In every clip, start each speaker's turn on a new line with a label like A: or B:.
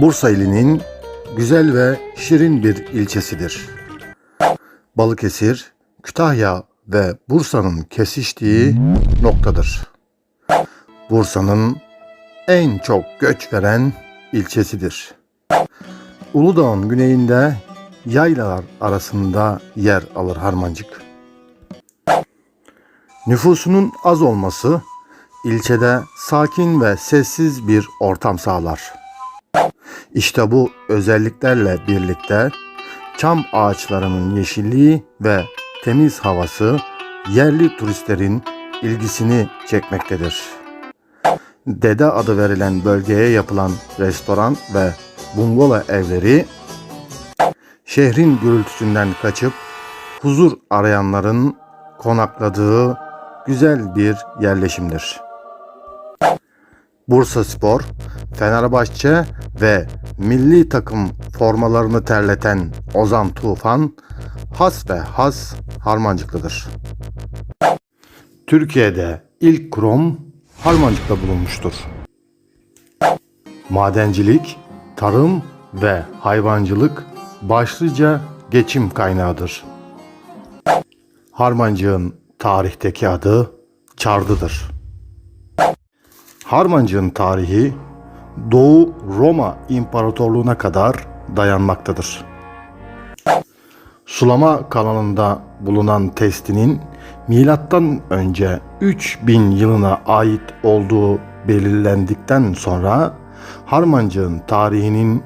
A: Bursa ilinin güzel ve şirin bir ilçesidir. Balıkesir, Kütahya ve Bursa'nın kesiştiği noktadır. Bursa'nın en çok göç veren ilçesidir. Uludağ'ın güneyinde yaylalar arasında yer alır Harmancık. Nüfusunun az olması ilçede sakin ve sessiz bir ortam sağlar. İşte bu özelliklerle birlikte çam ağaçlarının yeşilliği ve temiz havası yerli turistlerin ilgisini çekmektedir. Dede adı verilen bölgeye yapılan restoran ve bungalov evleri şehrin gürültüsünden kaçıp huzur arayanların konakladığı güzel bir yerleşimdir. Bursa Spor, Fenerbahçe ve milli takım formalarını terleten Ozan Tufan has ve has Harmancıklıdır. Türkiye'de ilk krom Harmancık'ta bulunmuştur. Madencilik, tarım ve hayvancılık başlıca geçim kaynağıdır. Harmancığın tarihteki adı Çardı'dır. Harmancığın tarihi Doğu Roma İmparatorluğu'na kadar dayanmaktadır. Sulama kanalında bulunan testinin milattan önce 3000 yılına ait olduğu belirlendikten sonra Harmancığın tarihinin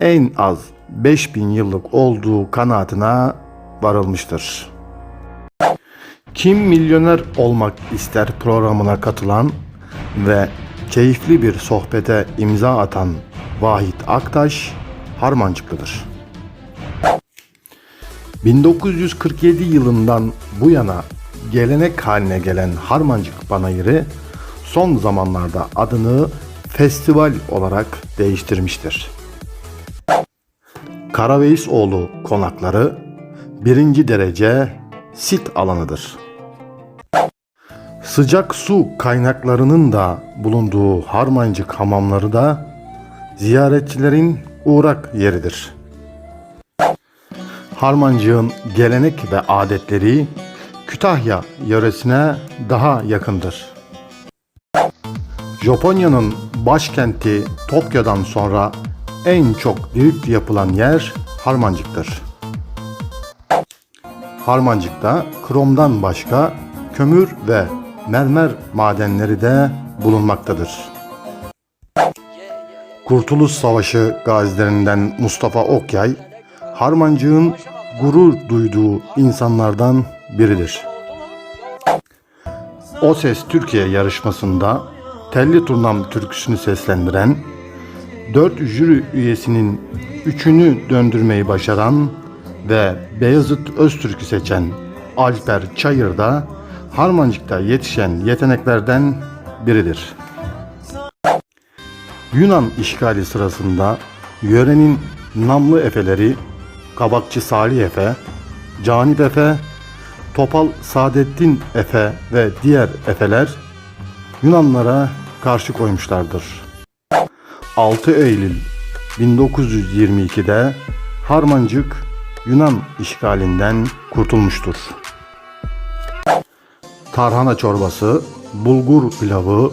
A: en az 5000 yıllık olduğu kanaatine varılmıştır. Kim Milyoner Olmak ister programına katılan ve keyifli bir sohbete imza atan Vahit Aktaş Harmancıklıdır. 1947 yılından bu yana gelenek haline gelen Harmancık Panayırı son zamanlarda adını festival olarak değiştirmiştir. Karaveisoğlu konakları birinci derece sit alanıdır. Sıcak su kaynaklarının da bulunduğu Harmancık hamamları da ziyaretçilerin uğrak yeridir. Harmancığın gelenek ve adetleri Kütahya yöresine daha yakındır. Japonya'nın başkenti Tokyo'dan sonra en çok drift yapılan yer Harmancık'tır. Harmancık'ta kromdan başka kömür ve mermer madenleri de bulunmaktadır. Kurtuluş Savaşı gazilerinden Mustafa Okyay, Harmancık'ın gurur duyduğu insanlardan biridir. O Ses Türkiye yarışmasında Telli Turnam türküsünü seslendiren, 4 jüri üyesinin üçünü döndürmeyi başaran ve Beyazıt Öztürk'ü seçen Alper Çayır da Harmancık'ta yetişen yeteneklerden biridir. Yunan işgali sırasında yörenin namlı efeleri Kabakçı Salih Efe, Canip Efe, Topal Saadettin Efe ve diğer efeler Yunanlara karşı koymuşlardır. 6 Eylül 1922'de Harmancık Yunan işgalinden kurtulmuştur. Tarhana çorbası, bulgur pilavı,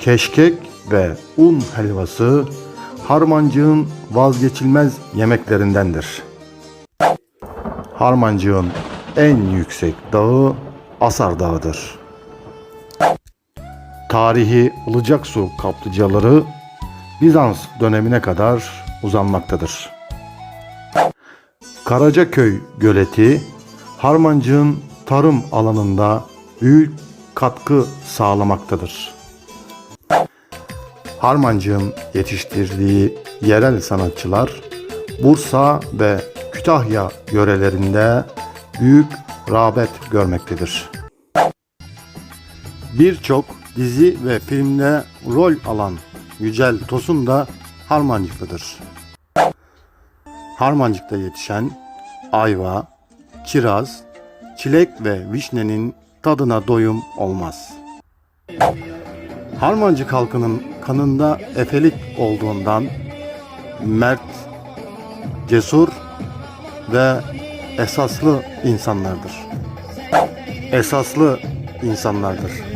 A: keşkek ve un helvası Harmancığın vazgeçilmez yemeklerindendir. Harmancığın en yüksek dağı Asar Dağı'dır. Tarihi Ilıcaksu kaplıcaları Bizans dönemine kadar uzanmaktadır. Karacaköy göleti Harmancığın tarım alanında büyük katkı sağlamaktadır. Harmancığın yetiştirdiği yerel sanatçılar Bursa ve Kütahya yörelerinde büyük rağbet görmektedir. Birçok dizi ve filmde rol alan Yücel Tosun da Harmancıklıdır. Harmancık'ta yetişen ayva, kiraz, çilek ve vişnenin tadına doyum olmaz. Harmancık halkının kanında efelik olduğundan mert, cesur ve esaslı insanlardır. Esaslı insanlardır.